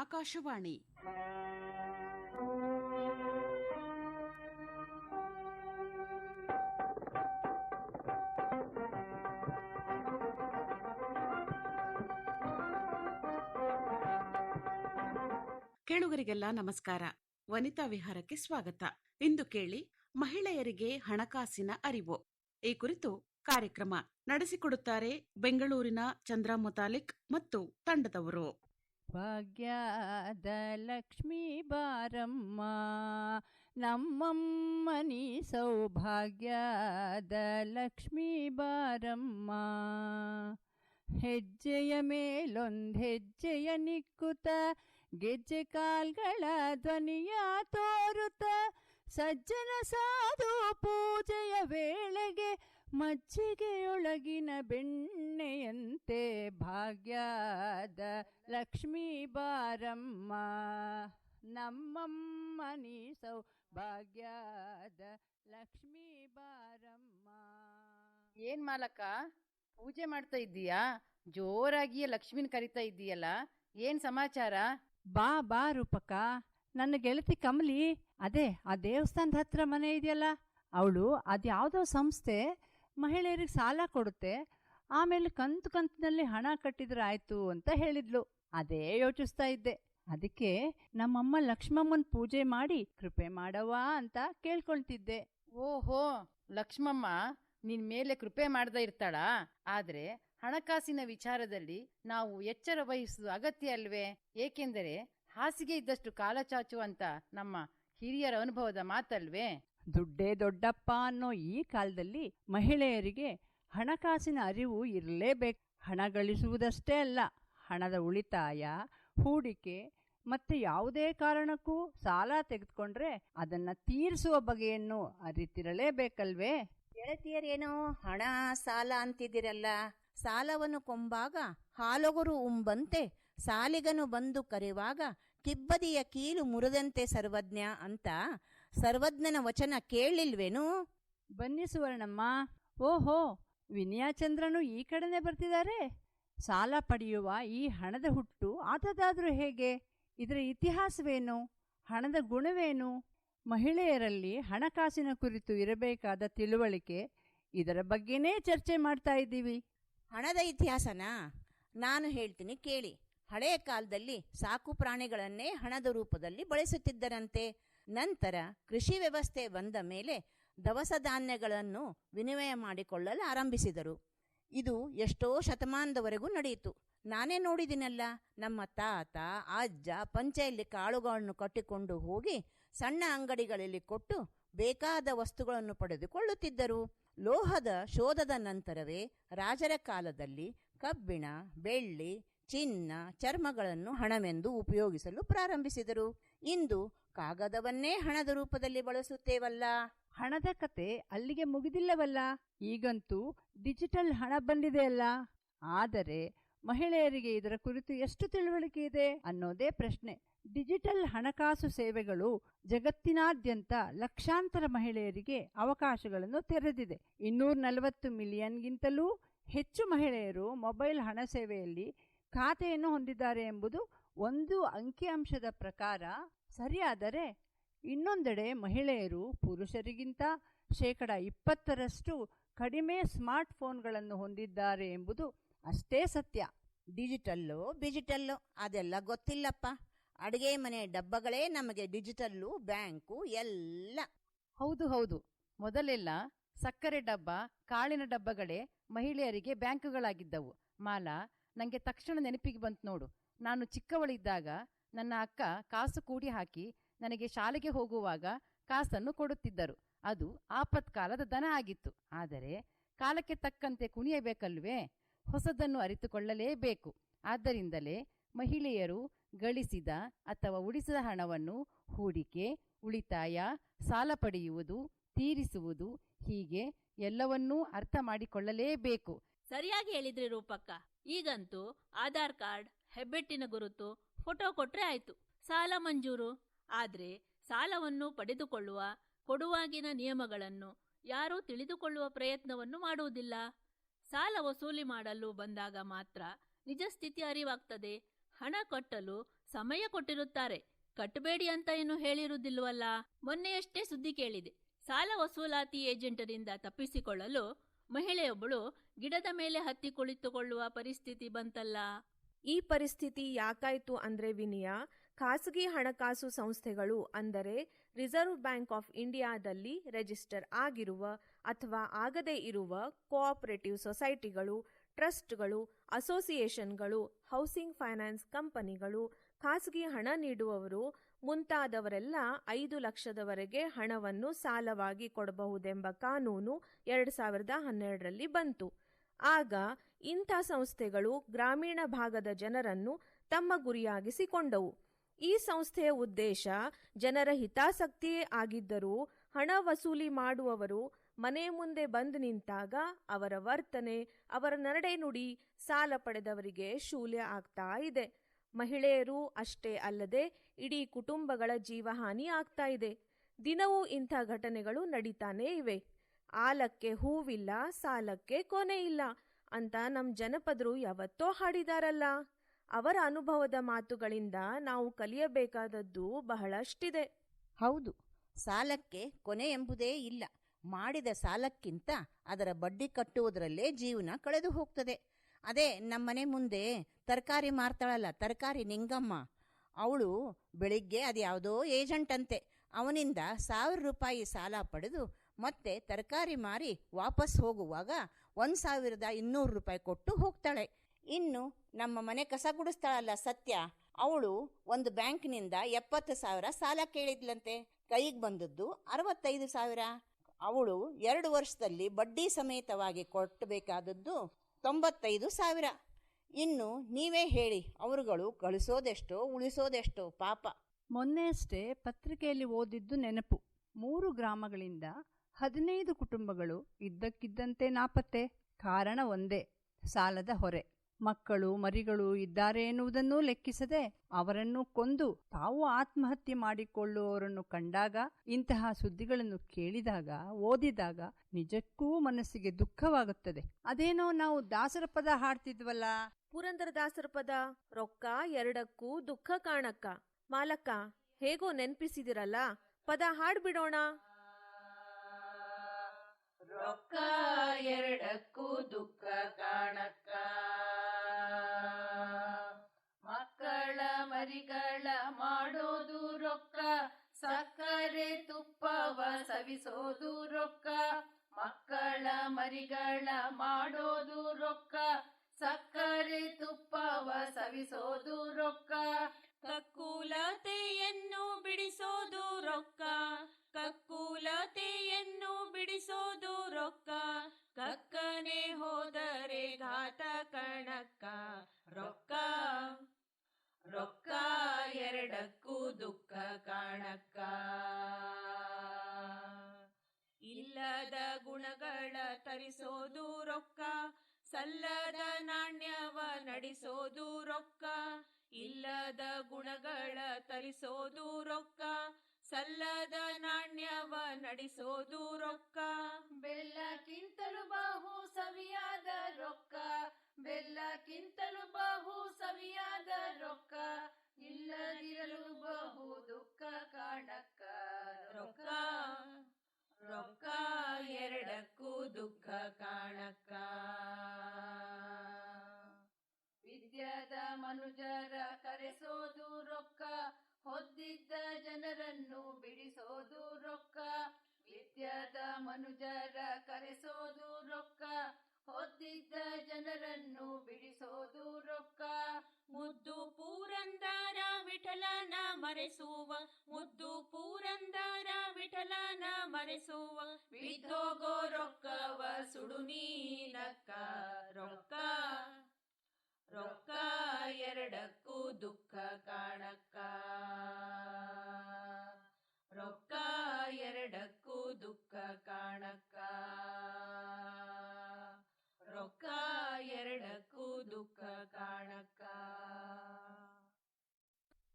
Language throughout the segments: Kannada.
ಆಕಾಶವಾಣಿ. ಕೇಳುಗರಿಗೆಲ್ಲ ನಮಸ್ಕಾರ. ವನಿತಾ ವಿಹಾರಕ್ಕೆ ಸ್ವಾಗತ. ಇಂದು ಕೇಳಿ, ಮಹಿಳೆಯರಿಗೆ ಹಣಕಾಸಿನ ಅರಿವು. ಈ ಕುರಿತು ಕಾರ್ಯಕ್ರಮ ನಡೆಸಿಕೊಡುತ್ತಾರೆ ಬೆಂಗಳೂರಿನ ಚಂದ್ರ ಮುತಾಲಿಕ್ ಮತ್ತು ತಂಡದವರು. ಭಾಗ್ಯದ ಲಕ್ಷ್ಮೀ ಬಾರಮ್ಮ ನಮ್ಮಮ್ಮನಿ ಸೌಭಾಗ್ಯದ ಲಕ್ಷ್ಮೀ ಬಾರಮ್ಮ ಹೆಜ್ಜೆಯ ಮೇಲೊಂದ್ ಹೆಜ್ಜೆಯ ನಿಕ್ಕುತ್ತ ಗೆಜ್ಜೆ ಕಾಲ್ಗಳ ಧ್ವನಿಯ ತೋರುತ್ತ ಸಜ್ಜನ ಸಾಧು ಪೂಜೆಯ ವೇಳೆಗೆ ಮಜ್ಜಿಗೆಯೊಳಗಿನ ಬೆಣ್ಣೆಯಂತೆ ಭಾಗ್ಯದ ಲಕ್ಷ್ಮೀ ಬಾರಮ್ಮ. ನಮ್ಮಮ್ಮ ನೀ ಭಾಗ್ಯದ ಲಕ್ಷ್ಮೀ ಬಾರಮ್ಮ. ಏನ್ ಮಾಲಕ ಪೂಜೆ ಮಾಡ್ತಾ ಇದ್ದೀಯಾ? ಜೋರಾಗಿಯೇ ಲಕ್ಷ್ಮಿನ ಕರಿತಾ ಇದ್ದೀಯಲ್ಲ ಏನ್ ಸಮಾಚಾರ? ಬಾ ಬಾ ರೂಪಕ ನನ್ನ ಗೆಳತಿ ಕಮಲಿ ಅದೇ ಆ ದೇವಸ್ಥಾನದ ಹತ್ರ ಮನೆ ಇದೆಯಲ್ಲ ಅವಳು ಅದ್ಯಾವುದೋ ಸಂಸ್ಥೆ ಮಹಿಳೆಯರಿಗೆ ಸಾಲ ಕೊಡುತ್ತೆ, ಆಮೇಲೆ ಕಂತು ಕಂತಿನಲ್ಲಿ ಹಣ ಕಟ್ಟಿದ್ರೆ ಆಯ್ತು ಅಂತ ಹೇಳಿದ್ಲು. ಅದೇ ಯೋಚಿಸ್ತಾ ಇದ್ದೆ. ಅದಕ್ಕೆ ನಮ್ಮಮ್ಮ ಲಕ್ಷ್ಮಮ್ಮನ್ ಪೂಜೆ ಮಾಡಿ ಕೃಪೆ ಮಾಡವಾ ಅಂತ ಕೇಳ್ಕೊಳ್ತಿದ್ದೆ. ಓಹೋ, ಲಕ್ಷ್ಮಮ್ಮ, ನಿನ್ ಮೇಲೆ ಕೃಪೆ ಮಾಡ್ದ ಇರ್ತಾಳ? ಆದ್ರೆ ಹಣಕಾಸಿನ ವಿಚಾರದಲ್ಲಿ ನಾವು ಎಚ್ಚರ ವಹಿಸುವುದು ಅಗತ್ಯ ಅಲ್ವೇ? ಏಕೆಂದರೆ ಹಾಸಿಗೆ ಇದ್ದಷ್ಟು ಕಾಲ ಚಾಚು ಅಂತ ನಮ್ಮ ಹಿರಿಯರ ಅನುಭವದ ಮಾತಲ್ವೇ? ದುಡ್ಡೇ ದೊಡ್ಡಪ್ಪ ಅನ್ನೋ ಈ ಕಾಲದಲ್ಲಿ ಮಹಿಳೆಯರಿಗೆ ಹಣಕಾಸಿನ ಅರಿವು ಇರಲೇಬೇಕು. ಹಣ ಗಳಿಸುವುದಷ್ಟೇ ಅಲ್ಲ, ಹಣದ ಉಳಿತಾಯ, ಹೂಡಿಕೆ ಮತ್ತೆ ಯಾವುದೇ ಕಾರಣಕ್ಕೂ ಸಾಲ ತೆಗೆದುಕೊಂಡ್ರೆ ಅದನ್ನ ತೀರಿಸುವ ಬಗೆಯನ್ನು ಅರಿತಿರಲೇಬೇಕಲ್ವೇ? ಗೆಳತಿಯರೇನೋ, ಹಣ, ಸಾಲ ಅಂತಿದಿರಲ್ಲ ಸಾಲವನ್ನು ಕೊಂಬಾಗ ಹಾಲೊಗರು ಉಂಬಂತೆ, ಸಾಲಿಗನು ಬಂದು ಕರೆಯುವಾಗ ಕಿಬ್ಬದಿಯ ಕೀಲು ಮುರಿದಂತೆ ಸರ್ವಜ್ಞ ಅಂತ ಸರ್ವಜ್ಞನ ವಚನ ಕೇಳಿಲ್ವೇನು? ಬನ್ನಿ ಸುವರ್ಣಮ್ಮ. ಓಹೋ ವಿನಯಾಚಂದ್ರನು ಈ ಕಡೆನೆ ಬರ್ತಿದ್ದಾರೆ ಸಾಲ ಪಡೆಯುವ ಈ ಹಣದ ಹುಟ್ಟು ಆತದಾದ್ರೂ ಹೇಗೆ? ಇದರ ಇತಿಹಾಸವೇನು? ಹಣದ ಗುಣವೇನು? ಮಹಿಳೆಯರಲ್ಲಿ ಹಣಕಾಸಿನ ಕುರಿತು ಇರಬೇಕಾದ ತಿಳುವಳಿಕೆ ಇದರ ಬಗ್ಗೆನೇ ಚರ್ಚೆ ಮಾಡ್ತಾ ಇದ್ದೀವಿ. ಹಣದ ಇತಿಹಾಸನಾ? ನಾನು ಹೇಳ್ತೀನಿ ಕೇಳಿ. ಹಳೆಯ ಕಾಲದಲ್ಲಿ ಸಾಕು ಪ್ರಾಣಿಗಳನ್ನೇ ಹಣದ ರೂಪದಲ್ಲಿ ಬಳಸುತ್ತಿದ್ದರಂತೆ. ನಂತರ ಕೃಷಿ ವ್ಯವಸ್ಥೆ ಬಂದ ಮೇಲೆ ದವಸ ಧಾನ್ಯಗಳನ್ನು ವಿನಿಮಯ ಮಾಡಿಕೊಳ್ಳಲು ಆರಂಭಿಸಿದರು. ಇದು ಎಷ್ಟೋ ಶತಮಾನದವರೆಗೂ ನಡೆಯಿತು. ನಾನೇ ನೋಡಿದಿನಲ್ಲ, ನಮ್ಮ ತಾತ, ಅಜ್ಜ ಪಂಚೆಯಲ್ಲಿ ಕಾಳುಗಳನ್ನು ಕಟ್ಟಿಕೊಂಡು ಹೋಗಿ ಸಣ್ಣ ಅಂಗಡಿಗಳಲ್ಲಿ ಕೊಟ್ಟು ಬೇಕಾದ ವಸ್ತುಗಳನ್ನು ಪಡೆದುಕೊಳ್ಳುತ್ತಿದ್ದರು. ಲೋಹದ ಶೋಧದ ನಂತರವೇ ರಾಜರ ಕಾಲದಲ್ಲಿ ಕಬ್ಬಿಣ, ಬೆಳ್ಳಿ, ಚಿನ್ನ, ಚರ್ಮಗಳನ್ನು ಹಣವೆಂದು ಉಪಯೋಗಿಸಲು ಪ್ರಾರಂಭಿಸಿದರು. ಇಂದು ಕಾಗದವನ್ನೇ ಹಣದ ರೂಪದಲ್ಲಿ ಬಳಸುತ್ತೇವಲ್ಲ? ಹಣದ ಕತೆ ಅಲ್ಲಿಗೆ ಮುಗಿದಿಲ್ಲವಲ್ಲ? ಈಗಂತೂ ಡಿಜಿಟಲ್ ಹಣ ಬಂದಿದೆಯಲ್ಲ ಆದರೆ ಮಹಿಳೆಯರಿಗೆ ಇದರ ಕುರಿತು ಎಷ್ಟು ತಿಳುವಳಿಕೆ ಇದೆ ಅನ್ನೋದೇ ಪ್ರಶ್ನೆ. ಡಿಜಿಟಲ್ ಹಣಕಾಸು ಸೇವೆಗಳು ಜಗತ್ತಿನಾದ್ಯಂತ ಲಕ್ಷಾಂತರ ಮಹಿಳೆಯರಿಗೆ ಅವಕಾಶಗಳನ್ನು ತೆರೆದಿದೆ. ಇನ್ನೂರ ನಲವತ್ತು ಮಿಲಿಯನ್ಗಿಂತಲೂ ಹೆಚ್ಚು ಮಹಿಳೆಯರು ಮೊಬೈಲ್ ಹಣ ಸೇವೆಯಲ್ಲಿ ಖಾತೆಯನ್ನು ಹೊಂದಿದ್ದಾರೆ ಎಂಬುದು ಒಂದು ಅಂಕಿಅಂಶದ ಪ್ರಕಾರ ಸರಿಯಾದರೆ ಇನ್ನೊಂದೆಡೆ ಮಹಿಳೆಯರು ಪುರುಷರಿಗಿಂತ ಶೇಕಡ ಇಪ್ಪತ್ತರಷ್ಟು ಕಡಿಮೆ ಸ್ಮಾರ್ಟ್ ಫೋನ್ಗಳನ್ನು ಹೊಂದಿದ್ದಾರೆ ಎಂಬುದು ಅಷ್ಟೇ ಸತ್ಯ. ಡಿಜಿಟಲ್ಲು ಬಿಜಿಟಲ್ಲು ಅದೆಲ್ಲ ಗೊತ್ತಿಲ್ಲಪ್ಪ. ಅಡುಗೆ ಮನೆ ಡಬ್ಬಗಳೇ ನಮಗೆ ಡಿಜಿಟಲ್ಲು ಬ್ಯಾಂಕು ಎಲ್ಲ. ಹೌದು ಹೌದು. ಮೊದಲೆಲ್ಲ ಸಕ್ಕರೆ ಡಬ್ಬ ಕಾಳಿನ ಡಬ್ಬಗಳೇ ಮಹಿಳೆಯರಿಗೆ ಬ್ಯಾಂಕುಗಳಾಗಿದ್ದವು. ಮಾಲಾ ನನಗೆ ತಕ್ಷಣ ನೆನಪಿಗೆ ಬಂತು ನೋಡು. ನಾನು ಚಿಕ್ಕವಳಿದ್ದಾಗ ನನ್ನ ಅಕ್ಕ ಕಾಸು ಕೂಡಿ ಹಾಕಿ ನನಗೆ ಶಾಲೆಗೆ ಹೋಗುವಾಗ ಕಾಸನ್ನು ಕೊಡುತ್ತಿದ್ದರು. ಅದು ಆಪತ್ಕಾಲದ ದನ ಆಗಿತ್ತು. ಆದರೆ ಕಾಲಕ್ಕೆ ತಕ್ಕಂತೆ ಕುಣಿಯಬೇಕಲ್ವೇ? ಹೊಸದನ್ನು ಅರಿತುಕೊಳ್ಳಲೇಬೇಕು. ಆದ್ದರಿಂದಲೇ ಮಹಿಳೆಯರು ಗಳಿಸಿದ ಅಥವಾ ಉಳಿಸಿದ ಹಣವನ್ನು ಹೂಡಿಕೆ, ಉಳಿತಾಯ, ಸಾಲ ಪಡೆಯುವುದು, ತೀರಿಸುವುದು ಹೀಗೆ ಎಲ್ಲವನ್ನೂ ಅರ್ಥ ಮಾಡಿಕೊಳ್ಳಲೇಬೇಕು. ಸರಿಯಾಗಿ ಹೇಳಿದ್ರಿ ರೂಪಕ್ಕ. ಈಗಂತೂ ಆಧಾರ್ ಕಾರ್ಡ್, ಹೆಬ್ಬೆಟ್ಟಿನ ಗುರುತು ಫೋಟೋ ಕೊಟ್ರೆ ಆಯ್ತು. ಸಾಲ ಮಂಜೂರು. ಆದ್ರೆ ಸಾಲವನ್ನು ಪಡೆದುಕೊಳ್ಳುವ ಕೊಡುವಾಗಿನ ನಿಯಮಗಳನ್ನು ಯಾರೂ ತಿಳಿದುಕೊಳ್ಳುವ ಪ್ರಯತ್ನವನ್ನು ಮಾಡುವುದಿಲ್ಲ. ಸಾಲ ವಸೂಲಿ ಮಾಡಲು ಬಂದಾಗ ಮಾತ್ರ ನಿಜ ಸ್ಥಿತಿ ಅರಿವಾಗ್ತದೆ. ಹಣ ಕಟ್ಟಲು ಸಮಯ ಕೊಟ್ಟಿರುತ್ತಾರೆ. ಕಟ್ಟಬೇಡಿ ಅಂತ ಏನು ಹೇಳಿರುವುದಿಲ್ಲವಲ್ಲ ಮೊನ್ನೆಯಷ್ಟೇ ಸುದ್ದಿ ಕೇಳಿದೆ. ಸಾಲ ವಸೂಲಾತಿ ಏಜೆಂಟರಿಂದ ತಪ್ಪಿಸಿಕೊಳ್ಳಲು ಮಹಿಳೆಯೊಬ್ಬಳು ಗಿಡದ ಮೇಲೆ ಹತ್ತಿ ಕುಳಿತುಕೊಳ್ಳುವ ಪರಿಸ್ಥಿತಿ ಬಂತಲ್ಲ? ಈ ಪರಿಸ್ಥಿತಿ ಯಾಕಾಯ್ತು ಅಂದ್ರೆ ವಿನಿಯ, ಖಾಸಗಿ ಹಣಕಾಸು ಸಂಸ್ಥೆಗಳು ಅಂದರೆ ರಿಸರ್ವ್ ಬ್ಯಾಂಕ್ ಆಫ್ ಇಂಡಿಯಾದಲ್ಲಿ ರಿಜಿಸ್ಟರ್ ಆಗಿರುವ ಅಥವಾ ಆಗದೇ ಇರುವ ಕೋಆಪರೇಟಿವ್ ಸೊಸೈಟಿಗಳು, ಟ್ರಸ್ಟ್ಗಳು, ಅಸೋಸಿಯೇಷನ್ಗಳು, ಹೌಸಿಂಗ್ ಫೈನಾನ್ಸ್ ಕಂಪನಿಗಳು, ಖಾಸಗಿ ಹಣ ನೀಡುವವರು ಮುಂತಾದವರೆಲ್ಲ ಐದು ಲಕ್ಷದವರೆಗೆ ಹಣವನ್ನು ಸಾಲವಾಗಿ ಕೊಡಬಹುದೆಂಬ ಕಾನೂನು ಎರಡು ಸಾವಿರದ ಹನ್ನೆರಡರಲ್ಲಿ ಬಂತು. ಆಗ ಇಂಥ ಸಂಸ್ಥೆಗಳು ಗ್ರಾಮೀಣ ಭಾಗದ ಜನರನ್ನು ತಮ್ಮ ಗುರಿಯಾಗಿಸಿಕೊಂಡವು. ಈ ಸಂಸ್ಥೆಯ ಉದ್ದೇಶ ಜನರ ಹಿತಾಸಕ್ತಿಯೇ ಆಗಿದ್ದರೂ ಹಣ ವಸೂಲಿ ಮಾಡುವವರು ಮನೆ ಮುಂದೆ ಬಂದು ನಿಂತಾಗ ಅವರ ವರ್ತನೆ, ಅವರ ನಡೆನುಡಿ ಸಾಲ ಪಡೆದವರಿಗೆ ಶೂಲ್ಯ ಆಗ್ತಾ ಇದೆ. ಮಹಿಳೆಯರು ಅಷ್ಟೇ ಅಲ್ಲದೆ ಇಡೀ ಕುಟುಂಬಗಳ ಜೀವಹಾನಿ ಆಗ್ತಾ ಇದೆ. ದಿನವೂ ಇಂಥ ಘಟನೆಗಳು ನಡೀತಾನೇ ಇವೆ. ಆಲಕ್ಕೆ ಹೂವಿಲ್ಲ, ಸಾಲಕ್ಕೆ ಕೊನೆ ಇಲ್ಲ. ಅಂತ ನಮ್ಮ ಜನಪದರು ಯಾವತ್ತೋ ಹಾಡಿದಾರಲ್ಲ. ಅವರ ಅನುಭವದ ಮಾತುಗಳಿಂದ ನಾವು ಕಲಿಯಬೇಕಾದದ್ದು ಬಹಳಷ್ಟಿದೆ. ಹೌದು, ಸಾಲಕ್ಕೆ ಕೊನೆ ಎಂಬುದೇ ಇಲ್ಲ. ಮಾಡಿದ ಸಾಲಕ್ಕಿಂತ ಅದರ ಬಡ್ಡಿ ಕಟ್ಟುವುದರಲ್ಲೇ ಜೀವನ ಕಳೆದು ಹೋಗ್ತದೆ. ಅದೇ ನಮ್ಮನೆ ಮುಂದೆ ತರಕಾರಿ ಮಾರ್ತಾಳಲ್ಲ, ತರಕಾರಿ ನಿಂಗಮ್ಮ. ಅವಳು ಬೆಳಿಗ್ಗೆ ಅದ್ಯಾವುದೋ ಏಜೆಂಟ್ ಅಂತೆ ಅವನಿಂದ ಸಾವಿರ ರೂಪಾಯಿ ಸಾಲ ಪಡೆದು ಮತ್ತೆ ತರಕಾರಿ ಮಾರಿ ವಾಪಸ್ ಹೋಗುವಾಗ ಒಂದು ಸಾವಿರದ ಇನ್ನೂರು ರೂಪಾಯಿ ಕೊಟ್ಟು ಹೋಗ್ತಾಳೆ. ಇನ್ನು ನಮ್ಮ ಮನೆ ಕಸ ಗುಡಿಸ್ತಾಳಲ್ಲ ಸತ್ಯ, ಅವಳು ಒಂದು ಬ್ಯಾಂಕ್ನಿಂದ ಎಪ್ಪತ್ತು ಸಾವಿರ ಸಾಲ ಕೇಳಿದ್ಲಂತೆ. ಕೈಗೆ ಬಂದದ್ದು ಅರವತ್ತೈದು ಸಾವಿರ. ಅವಳು ಎರಡು ವರ್ಷದಲ್ಲಿ ಬಡ್ಡಿ ಸಮೇತವಾಗಿ ಕೊಟ್ಟಬೇಕಾದದ್ದು ತೊಂಬತ್ತೈದು ಸಾವಿರ. ಇನ್ನು ನೀವೇ ಹೇಳಿ, ಅವರುಗಳು ಗಳಿಸೋದೆಷ್ಟೋ ಉಳಿಸೋದೆಷ್ಟೋ ಪಾಪ. ಮೊನ್ನೆಯಷ್ಟೇ ಪತ್ರಿಕೆಯಲ್ಲಿ ಓದಿದ್ದು ನೆನಪು. ಮೂರು ಗ್ರಾಮಗಳಿಂದ ಹದಿನೈದು ಕುಟುಂಬಗಳು ಇದ್ದಕ್ಕಿದ್ದಂತೆ ನಾಪತ್ತೆ. ಕಾರಣ ಒಂದೇ, ಸಾಲದ ಹೊರೆ. ಮಕ್ಕಳು, ಮರಿಗಳು ಇದ್ದಾರೆ ಎನ್ನುವುದನ್ನೂ ಲೆಕ್ಕಿಸದೆ ಅವರನ್ನು ಕೊಂದು ತಾವು ಆತ್ಮಹತ್ಯೆ ಮಾಡಿಕೊಳ್ಳುವವರನ್ನು ಕಂಡಾಗ, ಇಂತಹ ಸುದ್ದಿಗಳನ್ನು ಕೇಳಿದಾಗ, ಓದಿದಾಗ ನಿಜಕ್ಕೂ ಮನಸ್ಸಿಗೆ ದುಃಖವಾಗುತ್ತದೆ. ಅದೇನೋ ನಾವು ದಾಸರ ಪದ ಹಾಡ್ತಿದ್ವಲ್ಲ? ಪುರಂದರದಾಸರ ಪದ, ರೊಕ್ಕ ಎರಡಕ್ಕೂ ದುಃಖ ಕಾಣಕ್ಕ. ಮಾಲಕ್ಕ, ಹೇಗೋ ನೆನ್ಪಿಸಿದಿರಲ್ಲ. ಪದ ಹಾಡ್ಬಿಡೋಣ. ಗುಣಗಳ ತರಿಸೋದು ರೊಕ್ಕ ಸಲ್ಲದ ನಾಣ್ಯವ ನಡೆಸೋದು ರೊಕ್ಕ ಇಲ್ಲದ ಗುಣಗಳ ತರಿಸೋದು ರೊಕ್ಕ ಸಲ್ಲದ ನಾಣ್ಯವ ನಡೆಸೋದು ರೊಕ್ಕ ಬೆಲ್ಲಕ್ಕಿಂತಲೂ ಬಹು ಸವಿಯಾದ ರೊಕ್ಕ, ಬೆಲ್ಲಕ್ಕಿಂತಲೂ ಬಹು ಸವಿಯಾದ ರೊಕ್ಕ, ಇಲ್ಲದಿರಲು ಬಹು ದುಃಖ ಕಾಣಕ್ಕ ರೊಕ್ಕ. ರೊಕ್ಕ ಎರಡಕ್ಕೂ ದುಃಖ ಕಾಣಕ್ಕ. ವಿದ್ಯದ ಮನುಜರ ಕರೆಸೋದು ರೊಕ್ಕ, ಹೊದ್ದಿದ್ದ ಜನರನ್ನು ಬಿಡಿಸೋದು ರೊಕ್ಕ. ವಿದ್ಯದ ಮನುಜರ ಕರೆಸೋದು ರೊಕ್ಕ, ಹೊದ್ದಿದ್ದ ಜನರನ್ನು ಬಿಡಿಸೋದು ರೊಕ್ಕ. ಮುದ್ದು ಪೂರಂದಾರ ವಿಠಲನ ಮರೆಸುವ, ಮುದ್ದು ವಿಠಲನ ಮರೆಸುವ ಬಿದ್ದೋಗೋ ರೊಕ್ಕವ ಸುಡು ನೀನಕ್ಕ. ರೊಕ್ಕ ರೊಕ್ಕ ಎರಡಕ್ಕೂ ದುಃಖ ಕಾಣಕ್ಕ. ರೊಕ್ಕ ಎರಡಕ್ಕೂ ದುಃಖ ಕಾಣಕ್ಕ. ರೊಕ್ಕ ಎರಡಕ್ಕೂ ದುಃಖ ಕಾಣಕ್ಕ.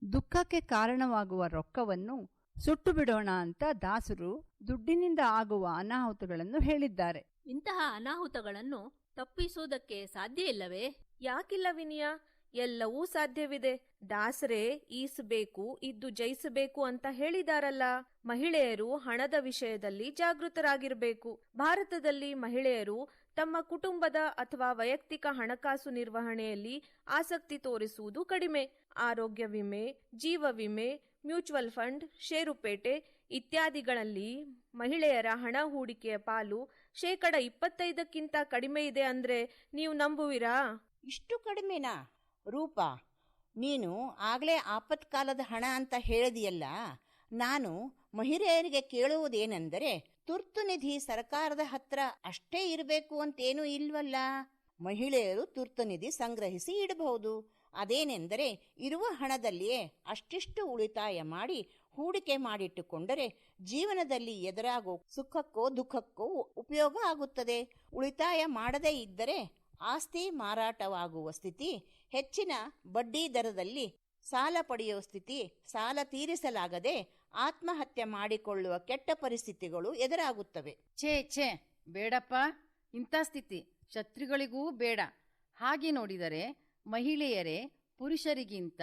ದುಃಖಕ್ಕೆ ಕಾರಣವಾಗುವ ರೊಕ್ಕವನ್ನು ಸುಟ್ಟು ಬಿಡೋಣ ಅಂತ ದಾಸರು ದುಡ್ಡಿನಿಂದ ಆಗುವ ಅನಾಹುತಗಳನ್ನು ಹೇಳಿದ್ದಾರೆ. ಇಂತಹ ಅನಾಹುತಗಳನ್ನು ತಪ್ಪಿಸುವುದಕ್ಕೆ ಸಾಧ್ಯ ಇಲ್ಲವೇ? ಯಾಕಿಲ್ಲ ವಿನಿಯ? ಎಲ್ಲವೂ ಸಾಧ್ಯವಿದೆ. ದಾಸರೇ, ಈಸಬೇಕು, ಇದ್ದು ಜಯಿಸಬೇಕು ಅಂತ ಹೇಳಿದಾರಲ್ಲ. ಮಹಿಳೆಯರು ಹಣದ ವಿಷಯದಲ್ಲಿ ಜಾಗೃತರಾಗಿರಬೇಕು. ಭಾರತದಲ್ಲಿ ಮಹಿಳೆಯರು ತಮ್ಮ ಕುಟುಂಬದ ಅಥವಾ ವೈಯಕ್ತಿಕ ಹಣಕಾಸು ನಿರ್ವಹಣೆಯಲ್ಲಿ ಆಸಕ್ತಿ ತೋರಿಸುವುದು ಕಡಿಮೆ. ಆರೋಗ್ಯ ವಿಮೆ, ಜೀವ ವಿಮೆ ಮ್ಯೂಚುವಲ್ ಫಂಡ್ ಷೇರುಪೇಟೆ ಇತ್ಯಾದಿಗಳಲ್ಲಿ ಮಹಿಳೆಯರ ಹಣ ಹೂಡಿಕೆಯ ಪಾಲು ಶೇಕಡ ಇಪ್ಪತ್ತೈದಕ್ಕಿಂತ ಕಡಿಮೆ ಇದೆ ಅಂದ್ರೆ ನೀವು ನಂಬುವಿರಾ? ಇಷ್ಟು ಕಡಿಮೆನಾ? ರೂಪ, ನೀನು ಆಗಲೇ ಆಪತ್ಕಾಲದ ಹಣ ಅಂತ ಹೇಳಿದೆಯಲ್ಲ, ನಾನು ಮಹಿಳೆಯರಿಗೆ ಕೇಳುವುದೇನೆಂದರೆ ತುರ್ತು ನಿಧಿ ಸರ್ಕಾರದ ಹತ್ರ ಅಷ್ಟೇ ಇರಬೇಕು ಅಂತೇನೂ ಇಲ್ವಲ್ಲ? ಮಹಿಳೆಯರು ತುರ್ತು ನಿಧಿ ಸಂಗ್ರಹಿಸಿ ಇಡಬಹುದು. ಅದೇನೆಂದರೆ ಇರುವ ಹಣದಲ್ಲಿಯೇ ಅಷ್ಟಿಷ್ಟು ಉಳಿತಾಯ ಮಾಡಿ ಹೂಡಿಕೆ ಮಾಡಿಟ್ಟುಕೊಂಡರೆ ಜೀವನದಲ್ಲಿ ಎದುರಾಗೋ ಸುಖಕ್ಕೋ ದುಃಖಕ್ಕೋ ಉಪಯೋಗ ಆಗುತ್ತದೆ. ಉಳಿತಾಯ ಮಾಡದೇ ಇದ್ದರೆ ಆಸ್ತಿ ಮಾರಾಟವಾಗುವ ಸ್ಥಿತಿ, ಹೆಚ್ಚಿನ ಬಡ್ಡಿ ದರದಲ್ಲಿ ಸಾಲ ಪಡೆಯುವ ಸ್ಥಿತಿ, ಸಾಲ ತೀರಿಸಲಾಗದೆ ಆತ್ಮಹತ್ಯೆ ಮಾಡಿಕೊಳ್ಳುವ ಕೆಟ್ಟ ಪರಿಸ್ಥಿತಿಗಳು ಎದುರಾಗುತ್ತವೆ. ಛೇ ಛೇ, ಬೇಡಪ್ಪ. ಇಂಥ ಸ್ಥಿತಿ ಶತ್ರುಗಳಿಗೂ ಬೇಡ. ಹಾಗೆ ನೋಡಿದರೆ ಮಹಿಳೆಯರೇ, ಪುರುಷರಿಗಿಂತ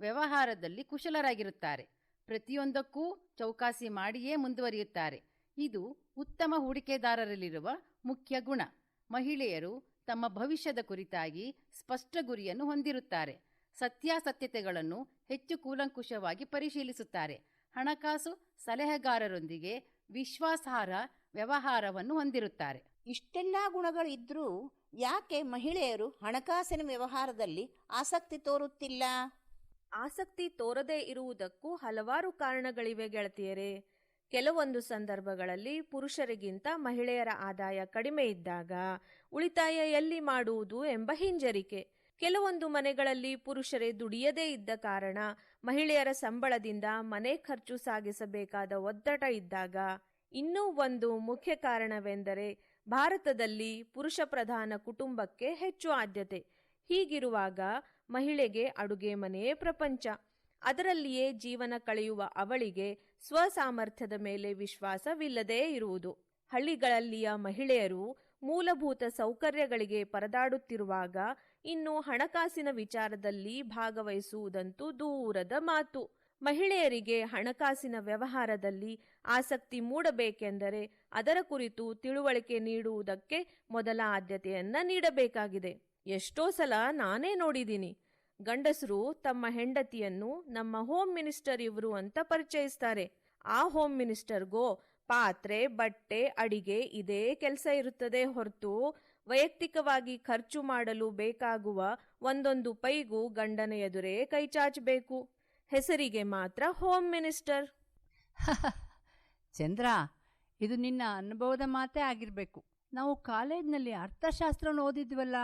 ವ್ಯವಹಾರದಲ್ಲಿ ಕುಶಲರಾಗಿರುತ್ತಾರೆ. ಪ್ರತಿಯೊಂದಕ್ಕೂ ಚೌಕಾಸಿ ಮಾಡಿಯೇ ಮುಂದುವರಿಯುತ್ತಾರೆ. ಇದು ಉತ್ತಮ ಹೂಡಿಕೆದಾರರಲ್ಲಿರುವ ಮುಖ್ಯ ಗುಣ. ಮಹಿಳೆಯರು ತಮ್ಮ ಭವಿಷ್ಯದ ಕುರಿತಾಗಿ ಸ್ಪಷ್ಟ ಗುರಿಯನ್ನು ಹೊಂದಿರುತ್ತಾರೆ. ಸತ್ಯಾಸತ್ಯತೆಗಳನ್ನು ಹೆಚ್ಚು ಕೂಲಂಕುಷವಾಗಿ ಪರಿಶೀಲಿಸುತ್ತಾರೆ. ಹಣಕಾಸು ಸಲಹೆಗಾರರೊಂದಿಗೆ ವಿಶ್ವಾಸಾರ್ಹ ವ್ಯವಹಾರವನ್ನು ಹೊಂದಿರುತ್ತಾರೆ. ಇಷ್ಟೆಲ್ಲ ಗುಣಗಳಿದ್ರೂ ಯಾಕೆ ಮಹಿಳೆಯರು ಹಣಕಾಸಿನ ವ್ಯವಹಾರದಲ್ಲಿ ಆಸಕ್ತಿ ತೋರುತ್ತಿಲ್ಲ? ಆಸಕ್ತಿ ತೋರದೇ ಇರುವುದಕ್ಕೂ ಹಲವಾರು ಕಾರಣಗಳಿವೆ ಗೆಳತಿಯರೇ. ಕೆಲವೊಂದು ಸಂದರ್ಭಗಳಲ್ಲಿ ಪುರುಷರಿಗಿಂತ ಮಹಿಳೆಯರ ಆದಾಯ ಕಡಿಮೆ ಇದ್ದಾಗ ಉಳಿತಾಯ ಎಲ್ಲಿ ಮಾಡುವುದು ಎಂಬ ಹಿಂಜರಿಕೆ. ಕೆಲವೊಂದು ಮನೆಗಳಲ್ಲಿ ಪುರುಷರೇ ದುಡಿಯದೇ ಇದ್ದ ಕಾರಣ ಮಹಿಳೆಯರ ಸಂಬಳದಿಂದ ಮನೆ ಖರ್ಚು ಸಾಗಿಸಬೇಕಾದ ಒತ್ತಡ ಇದ್ದಾಗ ಇನ್ನೂ ಒಂದು ಮುಖ್ಯ ಕಾರಣವೆಂದರೆ ಭಾರತದಲ್ಲಿ ಪುರುಷ ಪ್ರಧಾನ ಕುಟುಂಬಕ್ಕೆ ಹೆಚ್ಚು ಆದ್ಯತೆ. ಹೀಗಿರುವಾಗ ಮಹಿಳೆಗೆ ಅಡುಗೆ ಮನೆಯೇ ಪ್ರಪಂಚ. ಅದರಲ್ಲಿಯೇ ಜೀವನ ಕಳೆಯುವ ಅವಳಿಗೆ ಸ್ವಸಾಮರ್ಥ್ಯದ ಮೇಲೆ ವಿಶ್ವಾಸವಿಲ್ಲದೇ ಇರುವುದು. ಹಳ್ಳಿಗಳಲ್ಲಿಯ ಮಹಿಳೆಯರು ಮೂಲಭೂತ ಸೌಕರ್ಯಗಳಿಗೆ ಪರದಾಡುತ್ತಿರುವಾಗ ಇನ್ನು ಹಣಕಾಸಿನ ವಿಚಾರದಲ್ಲಿ ಭಾಗವಹಿಸುವುದಂತೂ ದೂರದ ಮಾತು. ಮಹಿಳೆಯರಿಗೆ ಹಣಕಾಸಿನ ವ್ಯವಹಾರದಲ್ಲಿ ಆಸಕ್ತಿ ಮೂಡಬೇಕೆಂದರೆ ಅದರ ಕುರಿತು ತಿಳುವಳಿಕೆ ನೀಡುವುದಕ್ಕೆ ಮೊದಲ ಆದ್ಯತೆಯನ್ನ ನೀಡಬೇಕಾಗಿದೆ. ಎಷ್ಟೋ ಸಲ ನಾನೇ ನೋಡಿದ್ದೀನಿ. ಗಂಡಸರು ತಮ್ಮ ಹೆಂಡತಿಯನ್ನು ನಮ್ಮ ಹೋಮ್ ಮಿನಿಸ್ಟರ್ ಇವರು ಅಂತ ಪರಿಚಯಿಸ್ತಾರೆ. ಆ ಹೋಮ್ ಮಿನಿಸ್ಟರ್ಗೋ ಪಾತ್ರೆ, ಬಟ್ಟೆ, ಅಡಿಗೆ ಇದೇ ಕೆಲಸ ಇರುತ್ತದೆ ಹೊರತು ವೈಯಕ್ತಿಕವಾಗಿ ಖರ್ಚು ಮಾಡಲು ಬೇಕಾಗುವ ಒಂದೊಂದು ಪೈಗೂ ಗಂಡನ ಎದುರೇ ಕೈಚಾಚಬೇಕು ಹೆಸರಿಗೆ ಮಾತ್ರ ಹೋಮ್ ಮಿನಿಸ್ಟರ್ ಚಂದ್ರ ಇದು ನಿನ್ನ ಅನುಭವದ ಮಾತೇ ಆಗಿರಬೇಕು. ನಾವು ಕಾಲೇಜ್ನಲ್ಲಿ ಅರ್ಥಶಾಸ್ತ್ರ ಓದಿದ್ವಲ್ಲ